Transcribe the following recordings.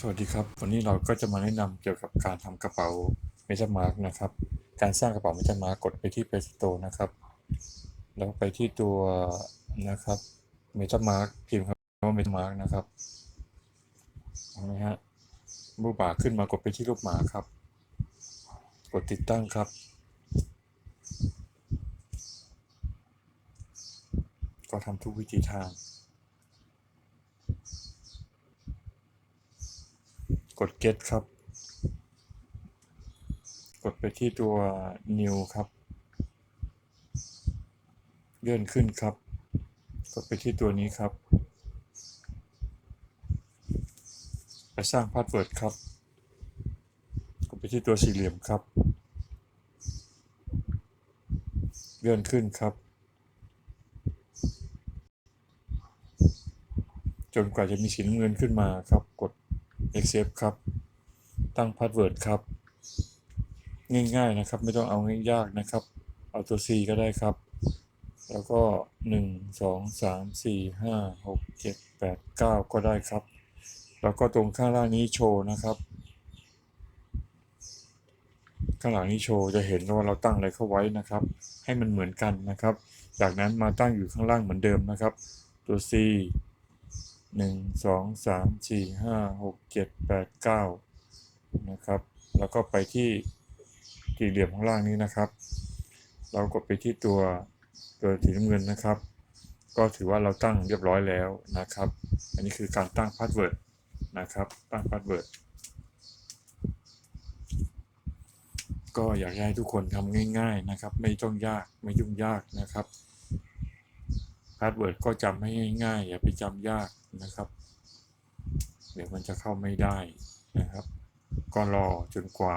สวัสดีครับ วันนี้เราก็จะมาแนะนำเกี่ยวกับการทำกระเป๋า MetaMask นะครับ การสร้างกระเป๋า MetaMask กดไปที่ Play Store นะครับ แล้วไปที่ตัวนะครับ MetaMask พิมพ์คำว่า MetaMask นะครับเห็นไหมฮะรูปหมาขึ้นมากดไปที่รูปหมาครับ กดติดตั้งครับ ก็ทำทุกวิธีทาง กด get ครับ กดไปที่ตัว new ครับ เลื่อนขึ้นครับ กดไปที่ตัวนี้ครับ ไปสร้างพาสเวิร์ดครับ กดไปที่ตัวสี่เหลี่ยมครับ เลื่อนขึ้นครับ จนกว่าจะมีสีน้ำเงินขึ้นมาครับ accept ครับ ตั้งพาสเวิร์ดครับ ง่ายๆนะครับ ไม่ต้องเอาง่ายยากนะครับ เอาตัว C ก็ได้ครับ แล้วก็ 1 2 3 4 5 6 7 8 9 ก็ได้ครับ แล้วก็ตรงข้างล่างนี้โชว์นะครับ ข้างหลังนี้โชว์จะเห็นว่าเราตั้งอะไรเข้าไว้นะครับ ให้มันเหมือนกันนะครับ จากนั้นมาตั้งอยู่ข้างล่างเหมือนเดิมนะครับ ตัว C หนึ่งสองสามสี่ห้าหกเจ็ดแปดเก้านะครับ แล้วก็ไปที่สี่เหลี่ยมข้างล่างนี้นะครับ เรากดไปที่ตัวตัวสีน้ำเงินนะครับ ก็ถือว่าเราตั้งเรียบร้อยแล้วนะครับ อันนี้คือการตั้งพาสเวิร์ดนะครับ ตั้งพาสเวิร์ดก็อยากให้ทุกคนทำง่าย ๆนะครับ ไม่ต้องยากไม่ยุ่งยากนะครับพาสเวิร์ดก็จำให้ง่ายๆอย่าไปจำยาก นะครับ เดี๋ยวมันจะเข้าไม่ได้นะครับ ก็รอจนกว่า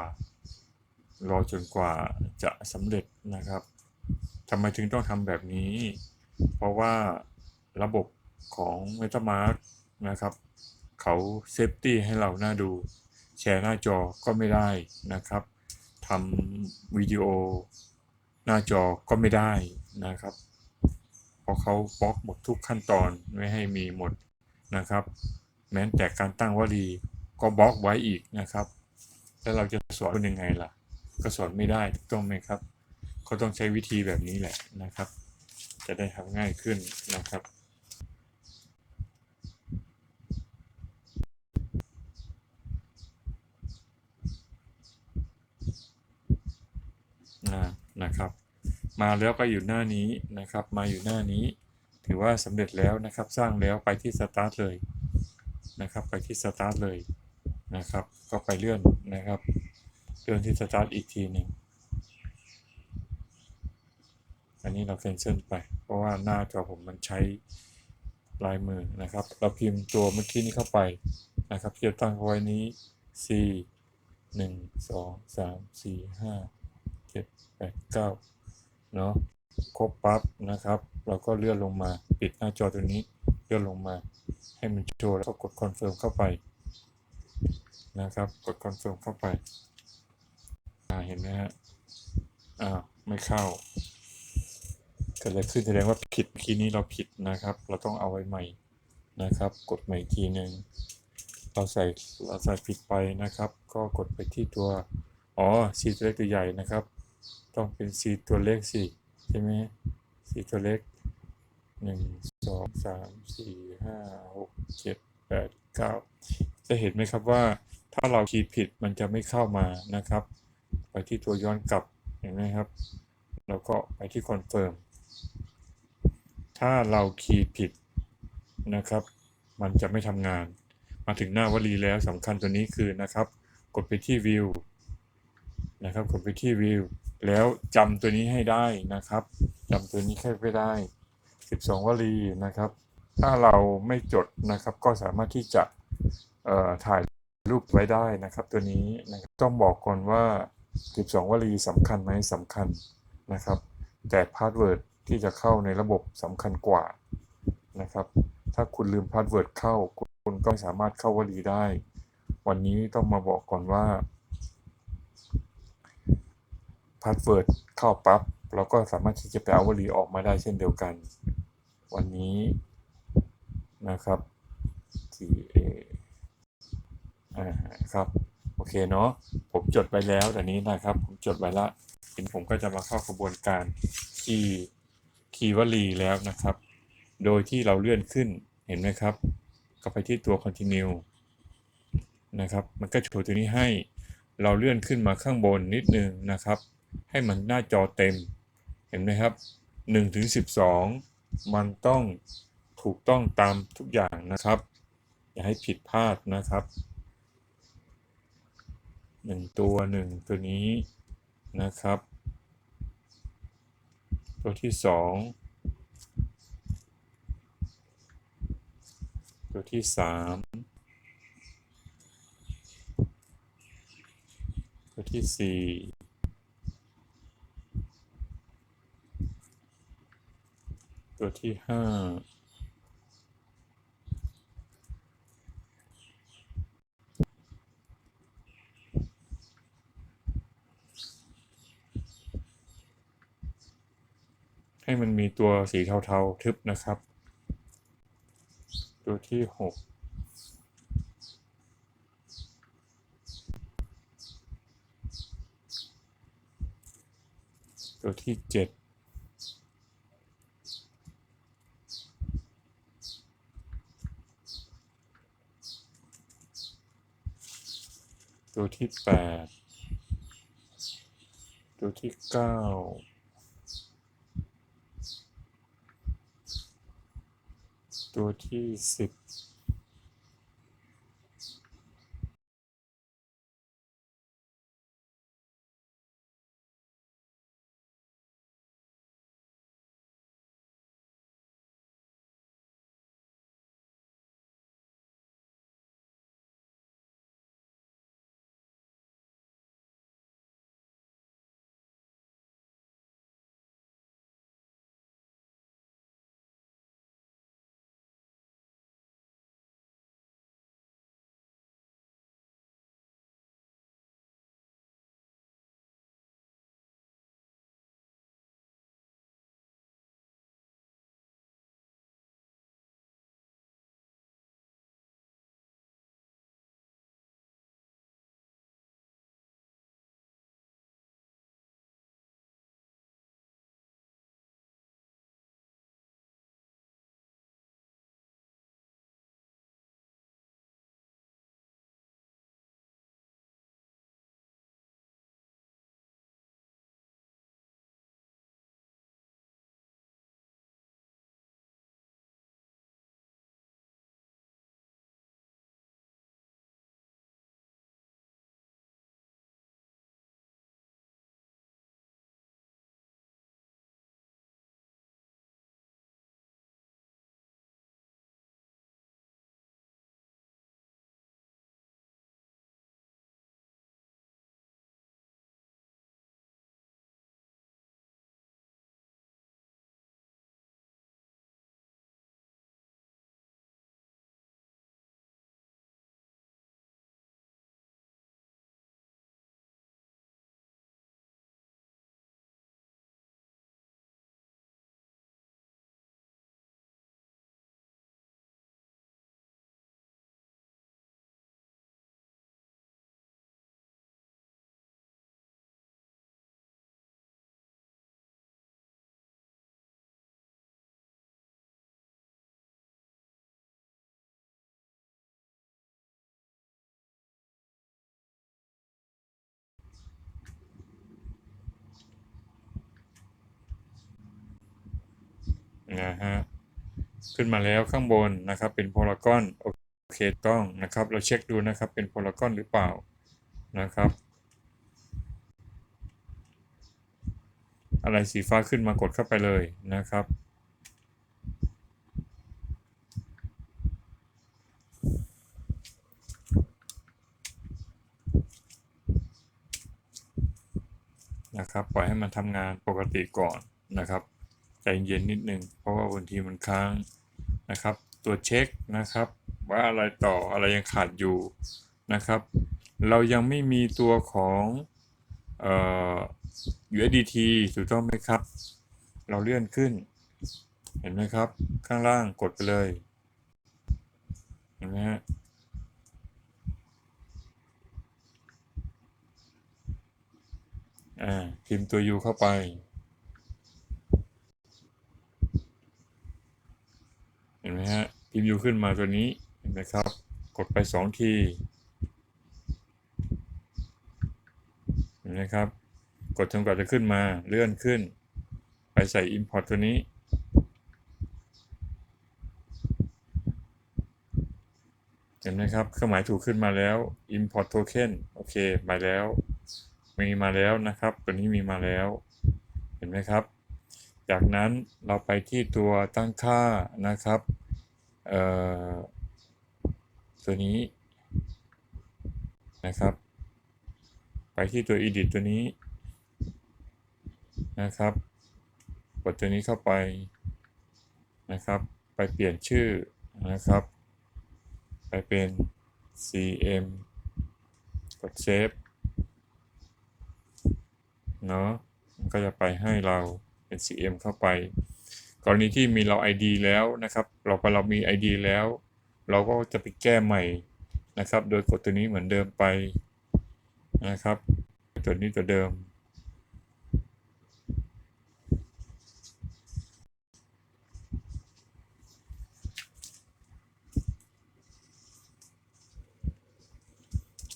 รอจนกว่าจะสำเร็จนะครับทำไมถึงต้องทำแบบนี้ เพราะว่าระบบของ MetaMask นะครับ เขาเซฟตี้ให้เราหน้าดู แชร์หน้าจอก็ไม่ได้นะครับทำวิดีโอหน้าจอก็ไม่ได้นะครับ เพราะเขาบล็อกหมดทุกขั้นตอนไม่ให้มีหมด นะครับ แม้แต่การตั้งวลีก็บล็อกไว้อีกนะครับ แล้วเราจะสอนยังไงล่ะ ก็สอนไม่ได้ถูกต้องไหมครับเขาต้องใช้วิธีแบบนี้แหละนะครับ จะได้ทำง่ายขึ้นนะครับนะนะครับ มาแล้วก็อยู่หน้านี้นะครับ มาอยู่หน้านี้ ถือว่าสำเร็จแล้วนะครับ สร้างแล้วไปที่สตาร์ทเลยนะครับ ไปที่สตาร์ทเลยนะครับ ก็ไปเลื่อนนะครับเลื่อนที่สตาร์ทอีกทีหนึ่งอันนี้เราแคนเซิลไป เพราะว่าหน้าจอผมมันใช้ลายมือนะครับ เราพิมพ์ตัวเมื่อกี้นี้เข้าไปนะครับที่เราตั้งเอาไว้นี้ C หนึ่งสองสามสี่ห้าเจ็ดแปดเก้าเนาะ ครบปั๊บนะครับ เราก็เลื่อนลงมาปิดหน้าจอตัวนี้เลื่อนลงมา ให้มันโชว์แล้วก็กดคอนเฟิร์มเข้าไปนะครับ กดคอนเฟิร์มเข้าไปเห็นไหมฮะอ่าไม่เข้าเกิดอะไรขึ้นแสดงว่าผิดเมื่อกี้นี้เราผิดนะครับ เราต้องเอาไว้ใหม่นะครับ กดใหม่อีกทีหนึ่งเราใส่เราใส่ผิดไปนะครับ ก็กดไปที่ตัวอ๋อสีตัวเล็กตัวใหญ่นะครับ ต้องเป็นสีตัวเล็กสิ ใช่ไหมสีตัวเล็กหนึ่งสองสามสี่ห้าหกเจ็ดแปดเก้าจะเห็นไหมครับว่าถ้าเราคีย์ผิดมันจะไม่เข้ามานะครับ ไปที่ตัวย้อนกลับเห็นไหมครับ แล้วก็ไปที่คอนเฟิร์มถ้าเราคีย์ผิดนะครับ มันจะไม่ทำงาน มาถึงหน้าวลีแล้วสำคัญตัวนี้คือนะครับ กดไปที่วิว นะครับกดไปที่วิวแล้วจำตัวนี้ให้ได้นะครับจำตัวนี้แค่ไม่ได้ 12 วลีนะครับ ถ้าเราไม่จดนะครับ ก็สามารถที่จะเอ่อถ่ายรูปไว้ได้นะครับ ตัวนี้นะครับต้องบอกก่อนว่า 12 วลีสำคัญไหมสำคัญนะครับ แต่พาสเวิร์ดที่จะเข้าในระบบสำคัญกว่านะครับ ถ้าคุณลืมพาสเวิร์ดเข้า คุณก็ไม่สามารถเข้าวลีได้ วันนี้ต้องมาบอกก่อนว่า พาสเวิร์ดเข้าปั๊บเราก็สามารถที่จะไปเอาวลีออกมาได้เช่นเดียวกัน วันนี้นะครับ T A อ่าครับ โอเคเนาะผมจดไว้แล้วแต่นี้นะครับ ผมจดไว้ละทีนผมก็จะมาเข้ากระบวนการคีย์คีย์วลีแล้วนะครับ โดยที่เราเลื่อนขึ้นเห็นไหมครับ ก็ไปที่ตัว continue นะครับ มันก็โชว์ตัวนี้ให้ เราเลื่อนขึ้นมาข้างบนนิดนึงนะครับ ให้มันหน้าจอเต็ม เห็นไหมครับ1ถึง12 มันต้องถูกต้องตามทุกอย่างนะครับ อย่าให้ผิดพลาดนะครับหนึ่งตัวหนึ่งตัวนี้นะครับ ตัวที่สองตัวที่สามตัวที่สี่ ตัวที่ห้าให้มันมีตัวสีเทาๆทึบนะครับ ตัวที่หกตัวที่เจ็ด ตัวที่แปดตัวที่เก้าตัวที่สิบ นะฮะขึ้นมาแล้วข้างบนนะครับเป็นโพลากอนโอเคต้องนะครับ เราเช็คดูนะครับเป็นโพลากอนหรือเปล่านะครับ อะไรสีฟ้าขึ้นมากดเข้าไปเลยนะครับนะครับปล่อยให้มันทำงานปกติก่อนนะครับ ใจเย็นนิดนึง เพราะว่าบางทีมันค้างนะครับ ตัวเช็คนะครับ ว่าอะไรต่ออะไรยังขาดอยู่นะครับ เรายังไม่มีตัวของเอ่อ USDT ถูกต้องไหมครับ เราเลื่อนขึ้น เห็นไหมครับ ข้างล่างกดไปเลย เห็นไหมฮะอ่าพิมพ์ตัว U เข้าไป ขึ้นมาตัวนี้เห็นไหมครับ กดไปสองทีเห็นไหมครับ กดจนกว่าจะขึ้นมาเลื่อนขึ้น ไปใส่ Import ตัวนี้ เห็นไหมครับเครื่องหมายถูกขึ้นมาแล้ว import token โอเคมาแล้ว มีมาแล้วนะครับ ตัวนี้มีมาแล้ว เห็นไหมครับ จากนั้นเราไปที่ตัวตั้งค่านะครับ เอ่อตัวนี้นะครับ ไปที่ตัว edit ตัวนี้นะครับกดตัวนี้เข้าไปนะครับ ไปเปลี่ยนชื่อนะครับ ไปเป็น cm กด save เนาะมันก็จะไปให้เราเป็น cm เข้าไป กรณีที่มีเรา id แล้วนะครับ เราพอเรามี id แล้ว เราก็จะไปแก้ใหม่นะครับ โดยกดตัวนี้เหมือนเดิมไปนะครับ ตัวนี้ตัวเดิม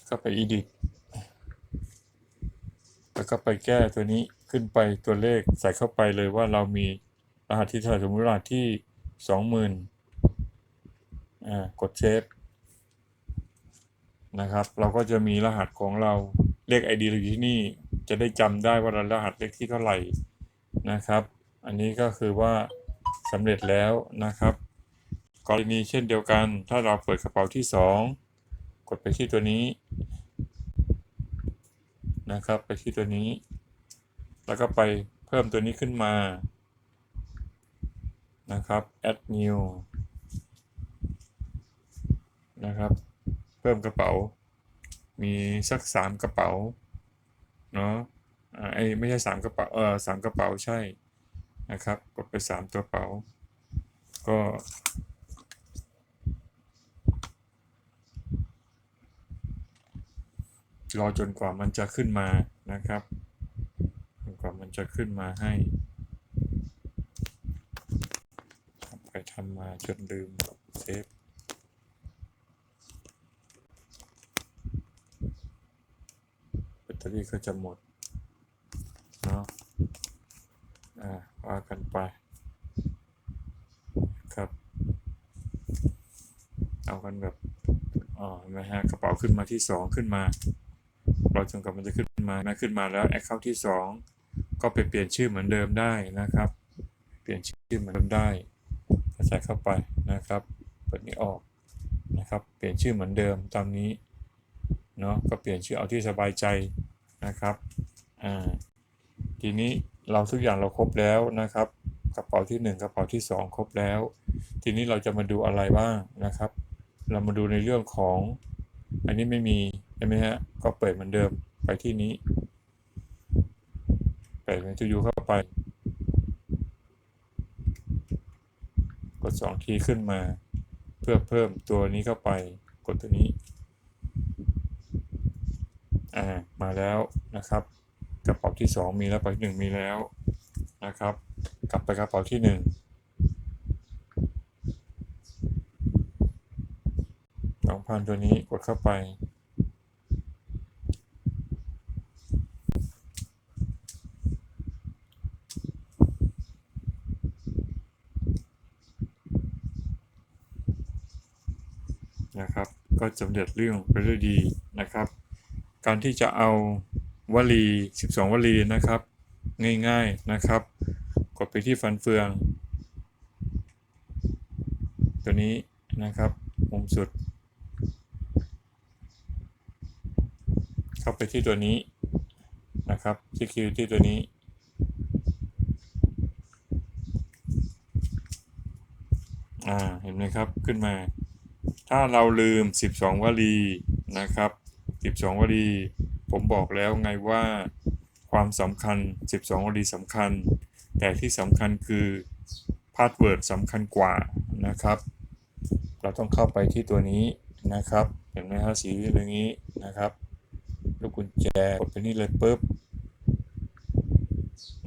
ก็ไป edit แล้วก็ไปแก้ตัวนี้ขึ้นไปตัวเลขใส่เข้าไปเลยว่าเรามี รหัสที่เท่าไหร่สมมติรหัสที่สองหมื่นอ่ากดเซฟนะครับ เราก็จะมีรหัสของเราเลข ID เราอยู่ที่นี่จะได้จำได้ว่าเรารหัสเลขที่เท่าไหร่นะครับ อันนี้ก็คือว่าสำเร็จแล้วนะครับกรณีเช่นเดียวกัน ถ้าเราเปิดกระเป๋าที่สองกดไปที่ตัวนี้นะครับ ไปที่ตัวนี้ แล้วก็ไปเพิ่มตัวนี้ขึ้นมา นะครับ add new นะครับ เพิ่มกระเป๋า มีสักสามกระเป๋า เนาะไอ้ไม่ใช่สามกระเป๋า เออสามกระเป๋าใช่ นะครับ กดไปสามตัวกระเป๋า ก็รอจนกว่ามันจะขึ้นมานะครับ จนกว่ามันจะขึ้นมาให้ทำ ไปทำมาจนลืมเซฟแบตเตอรี่ก็จะหมด เนาะอ่าว่ากันไป ครับ เอากันแบบอ๋อนะฮะกระเป๋าขึ้นมาที่สองขึ้นมาเราจนกว่ามันจะขึ้นมานะขึ้นมาแล้วแอคเคาท์ที่2ก็ไปเปลี่ยนชื่อเหมือนเดิมได้นะครับ เปลี่ยนชื่อเหมือนเดิมได้ ใส่เข้าไปนะครับ เปิดนี้ออกนะครับ เปลี่ยนชื่อเหมือนเดิมตามนี้เนาะก็เปลี่ยนชื่อเอาที่สบายใจนะครับอ่าทีนี้เราทุกอย่างเราครบแล้วนะครับ กระเป๋าที่ 1 กระเป๋าที่ 2 ครบแล้ว ทีนี้เราจะมาดูอะไรบ้างนะครับ เรามาดูในเรื่องของอันนี้ไม่มีใช่ไหมฮะก็เปิดเหมือนเดิมไปที่นี้เปิดเมนูยูเข้าไป กด2ทีขึ้นมา เพื่อเพิ่มตัวนี้เข้าไป กดตัวนี้ อ่า มาแล้วนะครับ กระเป๋าที่ 2 มีแล้วไปหนึ่งมีแล้วนะครับ กลับไปกระเป๋าที่1สองพันตัวนี้กดเข้าไป นะครับ ก็สำเร็จเรื่องไปด้วยดีนะครับ การที่จะเอาวลี 12 วลีนะครับ ง่ายๆนะครับ กดไปที่ฟันเฟือง ตัวนี้นะครับมุมสุด เข้าไปที่ตัวนี้นะครับ security ตัวนี้อ่าเห็นไหมครับขึ้นมา ถ้าเราลืม 12 วลีนะครับ 12 วลี ผมบอกแล้วไงว่าความสำคัญ 12 วลีสำคัญ แต่ที่สำคัญคือพาสเวิร์ดสำคัญกว่านะครับ เราต้องเข้าไปที่ตัวนี้นะครับ เห็นไหมครับสีอย่างนี้นะครับ ลูกกุญแจกดไปนี่เลยปุ๊บ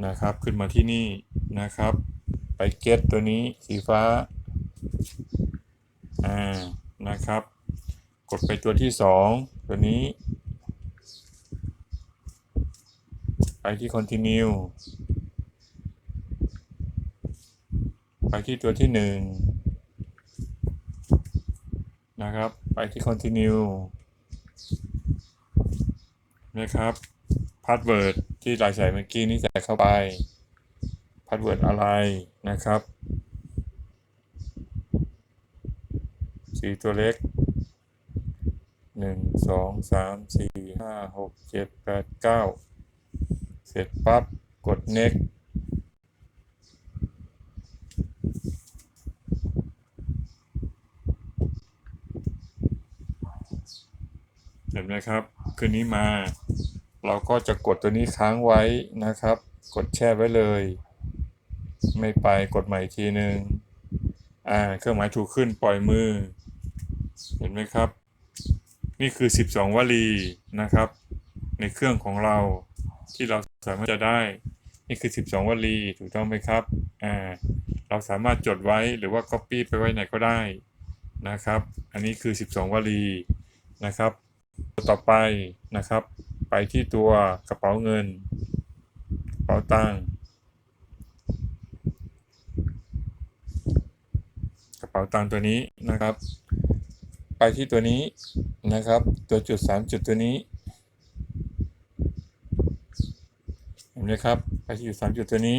นะครับ ขึ้นมาที่นี่นะครับ ไป get ตัวนี้สีฟ้า อ่านะครับ กดไปตัวที่สองตัวนี้ ไปที่ continue ไปที่ตัวที่หนึ่งนะครับ ไปที่ continue นะครับ password ที่เราใส่เมื่อกี้นี้ใส่เข้าไป password อะไรนะครับ สี่ตัวเล็กหนึ่งสองสามสี่ห้าหกเจ็ดแปดเก้าเสร็จปั๊บ กด next เห็นไหมครับ คืนนี้มา เราก็จะกดตัวนี้ค้างไว้นะครับ กดแช่ไว้เลย ไม่ไปกดใหม่อีกทีหนึ่งอ่า เครื่องหมายถูกขึ้นปล่อยมือ เห็นไหมครับ นี่คือ 12 วลีนะครับ ในเครื่องของเราที่เราสามารถจะได้ นี่คือ 12 วลีถูกต้องไหมครับอ่าเราสามารถจดไว้หรือว่า Copy ไปไว้ไหนก็ได้นะครับ อันนี้คือ 12 วลีนะครับ ต่อไปนะครับ ไปที่ตัวกระเป๋าเงิน กระเป๋าตังค์กระเป๋าตังค์ตัวนี้นะครับ ไปที่ตัวนี้นะครับ ตัวจุดสามจุดตัวนี้เห็นไหมครับ ไปที่จุดสามจุดตัวนี้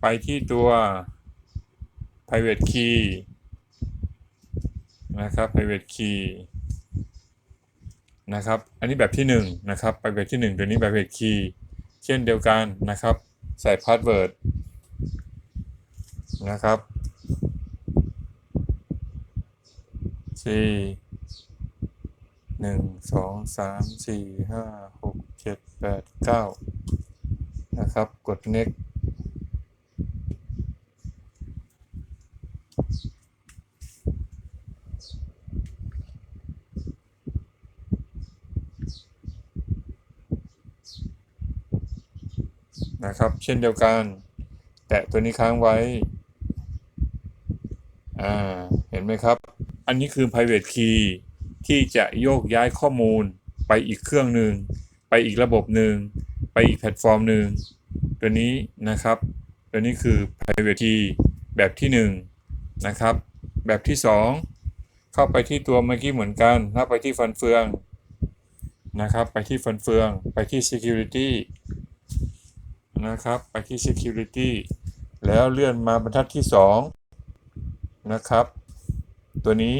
ไปที่ตัว private key นะครับ private key นะครับ อันนี้แบบที่หนึ่งนะครับไปแบบที่หนึ่งตัวนี้ private key เช่นเดียวกันนะครับ ใส่ password นะครับ สี่หนึ่งสองสามสี่ห้าหกเจ็ดแปดเก้านะครับ กด next นะครับ เช่นเดียวกัน แตะตัวนี้ค้างไว้ อ่า เห็นไหมครับ อันนี้คือ private key ที่จะโยกย้ายข้อมูลไปอีกเครื่องหนึ่ง ไปอีกระบบหนึ่ง ไปอีกแพลตฟอร์มหนึ่ง ตัวนี้นะครับ ตัวนี้คือ private key แบบที่หนึ่งนะครับ แบบที่สองเข้าไปที่ตัวเมื่อกี้เหมือนกันถ้าไปที่ฟันเฟืองนะครับ ไปที่ฟันเฟือง ไปที่ security นะครับ ไปที่ security แล้วเลื่อนมาบรรทัดที่สองนะครับ ตัวนี้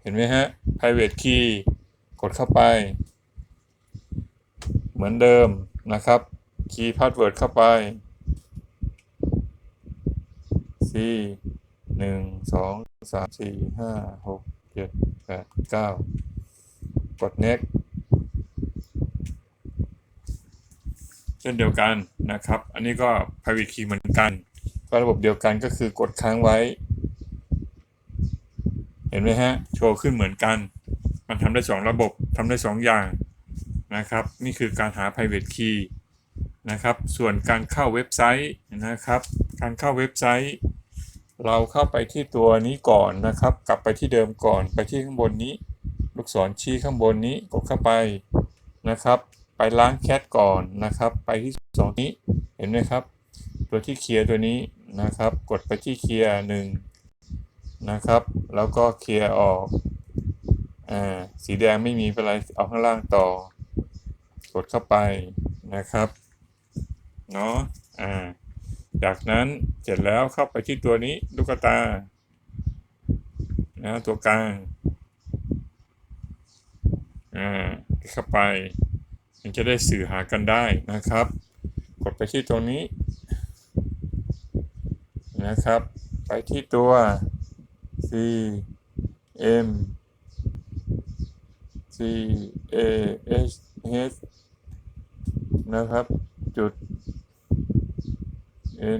เห็นไหมฮะ private key กดเข้าไป เหมือนเดิมนะครับ key password เข้าไป c หนึ่งสองสามสี่ห้าหกเจ็ดแปดเก้ากด next เช่นเดียวกันนะครับ อันนี้ก็ private key เหมือนกัน ก็ระบบเดียวกันก็คือกดค้างไว้ เห็นไหมฮะ โชว์ขึ้นเหมือนกัน มันทำได้สองระบบทำได้สองอย่างนะครับ นี่คือการหา private key นะครับ ส่วนการเข้าเว็บไซต์นะครับ การเข้าเว็บไซต์ เราเข้าไปที่ตัวนี้ก่อนนะครับ กลับไปที่เดิมก่อน ไปที่ข้างบนนี้ ลูกศรชี้ข้างบนนี้ กดเข้าไปนะครับ ไปล้างแคทก่อนนะครับ ไปที่สองนี้ เห็นไหมครับ ตัวที่เคลียร์ตัวนี้นะครับ กดไปที่เคลียร์ห นะครับ แล้วก็เคลียร์ออกอ่าสีแดงไม่มีเป็นไรเอาข้างล่างต่อ กดเข้าไปนะครับเนาะอ่าจากนั้นเสร็จแล้วเข้าไปที่ตัวนี้ลูกตานะตัวกลางอ่าเข้าไป มันจะได้สื่อหากันได้นะครับ กดไปที่ตรงนี้นะครับ ไปที่ตัว M C A H H นะครับ จุด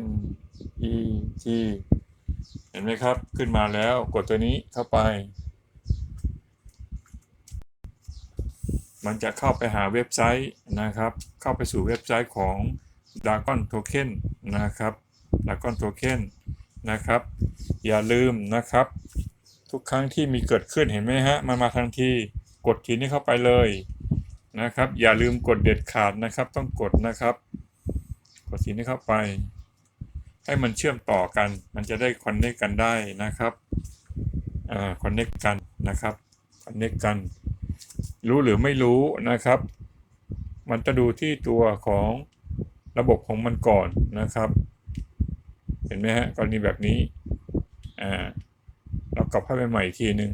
N E T เห็นไหมครับ ขึ้นมาแล้วกดตัวนี้เข้าไป มันจะเข้าไปหาเว็บไซต์นะครับ เข้าไปสู่เว็บไซต์ของดากอนโทเค็นนะครับดากอนโทเค็ นะครับ อย่าลืมนะครับ ทุกครั้งที่มีเกิดขึ้นเห็นไหมฮะมันมาทันทีกดทีนี้เข้าไปเลยนะครับ อย่าลืมกดเด็ดขาดนะครับ ต้องกดนะครับ กดทีนี้เข้าไป ให้มันเชื่อมต่อกัน มันจะได้คอนเนคกันได้นะครับอ่าคอนเนคกันนะครับคอนเนคกัน รู้หรือไม่รู้นะครับ มันจะดูที่ตัวของระบบของมันก่อนนะครับ เห็นไหมฮะกรณีแบบนี้อ่าเรากลับเข้าไปใหม่อีกทีหนึ่ง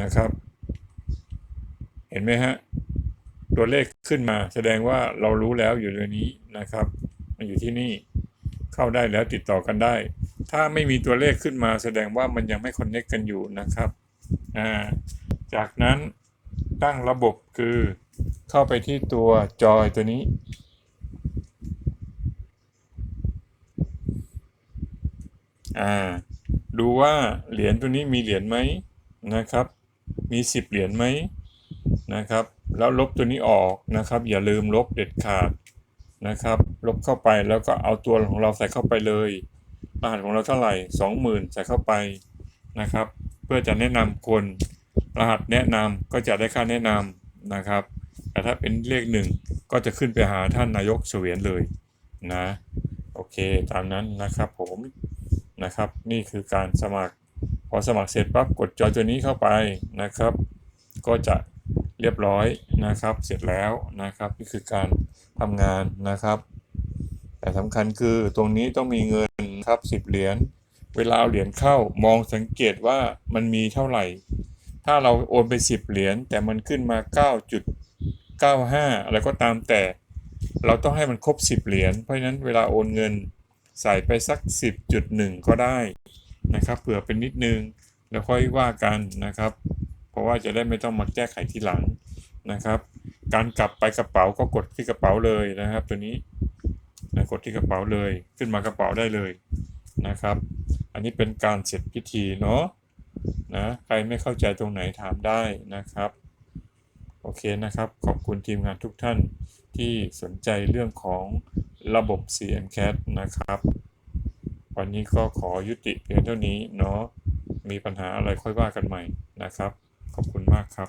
นะครับ เห็นไหมฮะตัวเลขขึ้นมาแสดงว่าเรารู้แล้วอยู่ในนี้นะครับมันอยู่ที่นี่เข้าได้แล้วติดต่อกันได้ ถ้าไม่มีตัวเลขขึ้นมาแสดงว่ามันยังไม่คอนเน c กกันอยู่นะครับอ่าจากนั้นตั้งระบบคือเข้าไปที่ตัวจอยตัวนี้ อ่าดูว่าเหรียญตัวนี้มีเหรียญไหมนะครับ มี 10 เหรียญไหมนะครับ แล้วลบตัวนี้ออกนะครับ อย่าลืมลบเด็ดขาดนะครับ ลบเข้าไปแล้วก็เอาตัวของเราใส่เข้าไปเลยรหัสของเราเท่าไหร่ 20,000 ใส่เข้าไปนะครับ เพื่อจะแนะนำคน รหัสแนะนำก็จะได้ค่าแนะนำนะครับ แต่ถ้าเป็นเลขหนึ่งก็จะขึ้นไปหาท่านนายกเสวียนเลยนะ โอเค ตามนั้นนะครับผม นะครับ นี่คือการสมัคร พอสมัครเสร็จปั๊บกดจอยตัวนี้เข้าไปนะครับ ก็จะเรียบร้อยนะครับ เสร็จแล้วนะครับ นี่คือการทำงานนะครับ แต่สำคัญคือตรงนี้ต้องมีเงินครับ10เหรียญเวลาเหรียญเข้ามองสังเกตว่ามันมีเท่าไหร่ ถ้าเราโอนไป10เหรียญแต่มันขึ้นมา9.95อะไรก็ตามแต่ เราต้องให้มันครบ10เหรียญเพราะฉะนั้นเวลาโอนเงิน ใส่ไปสัก 10.1 ก็ได้นะครับเผื่อเป็นนิดนึงแล้วค่อยว่ากันนะครับ เพราะว่าจะได้ไม่ต้องมาแก้ไขทีหลังนะครับ การกลับไปกระเป๋าก็กดที่กระเป๋าเลยนะครับ ตัวนี้นะกดที่กระเป๋าเลยขึ้นมากระเป๋าได้เลยนะครับ อันนี้เป็นการเสร็จพิธีเนาะนะใครไม่เข้าใจตรงไหนถามได้นะครับ โอเคนะครับ ขอบคุณทีมงานทุกท่าน ที่สนใจเรื่องของระบบ CMCAT นะครับ วันนี้ก็ขอยุติเพียงเท่านี้เนาะมีปัญหาอะไรค่อยว่ากันใหม่นะครับ ขอบคุณมากครับ